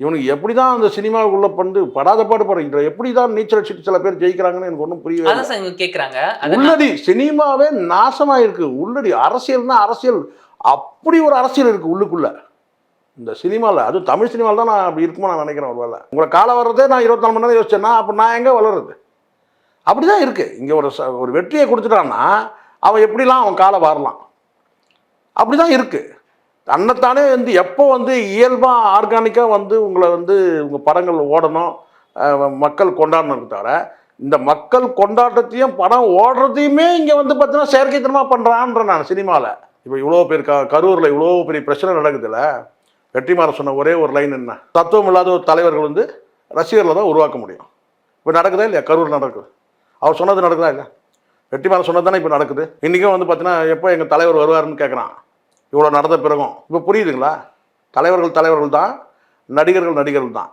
இவனுக்கு எப்படி தான் அந்த சினிமாவுக்குள்ளே பண்ணு படாத பாடு படுற எப்படி தான் நீச்சல் அடிச்சுட்டு சில பேர் ஜெயிக்கிறாங்கன்னு எனக்கு ஒன்றும் கேக்குறாங்க. அது உள்ளடி சினிமாவே நாசமாயிருக்கு. உள்ளடி அரசியல்னா அரசியல். அப்படி ஒரு அரசியல் இருக்கு உள்ளுக்குள்ள. இந்த சினிமாவில் அதுவும் தமிழ் சினிமாவில் தான் நான் அப்படி இருக்குமோ நான் நினைக்கிறேன் ஒரு வேலை உங்களை காலை வர்றதே நான் இருபத்தி நாலு மணி நேரம் யோசிச்சேன்னா அப்போ நான் எங்கே வளருது அப்படி தான் இருக்குது இங்கே ஒரு ஒரு வெற்றியை கொடுத்துட்டான்னா அவன் எப்படிலாம் அவன் காலை வரலாம்? அப்படி தான் இருக்குது தன்னைத்தானே வந்து எப்போ வந்து இயல்பாக ஆர்கானிக்காக வந்து உங்களை வந்து உங்கள் படங்கள் ஓடணும் மக்கள் கொண்டாடணும் தவிர இந்த மக்கள் கொண்டாட்டத்தையும் படம் ஓடுறதையுமே இங்கே வந்து பார்த்தீங்கன்னா செயற்கைத்தனமாக பண்ணுறான்ற நான் சினிமாவில் இப்போ இவ்வளோ பேர் க கரூரில் இவ்வளோ பெரிய பிரச்சனை நடக்குதுல்ல? வெற்றிமாறன் சொன்ன ஒரே ஒரு லைன் என்ன? தத்துவம் இல்லாத ஒரு தலைவர்கள் வந்து ரசிகர்களை தான் உருவாக்க முடியும். இப்போ நடக்குதா இல்லையா? கரூர் நடக்குது. அவர் சொன்னது நடக்குதா இல்லை வெற்றிமாறன் சொன்னது தானே இப்போ நடக்குது. இன்றைக்கும் வந்து பார்த்தீங்கன்னா எப்போ எங்கள் தலைவர் வருவாருன்னு கேட்குறான் இவ்வளோ நடந்த பிறகும் இப்போ புரியுதுங்களா? தலைவர்கள் தலைவர்கள் தான் நடிகர்கள் நடிகர்கள் தான்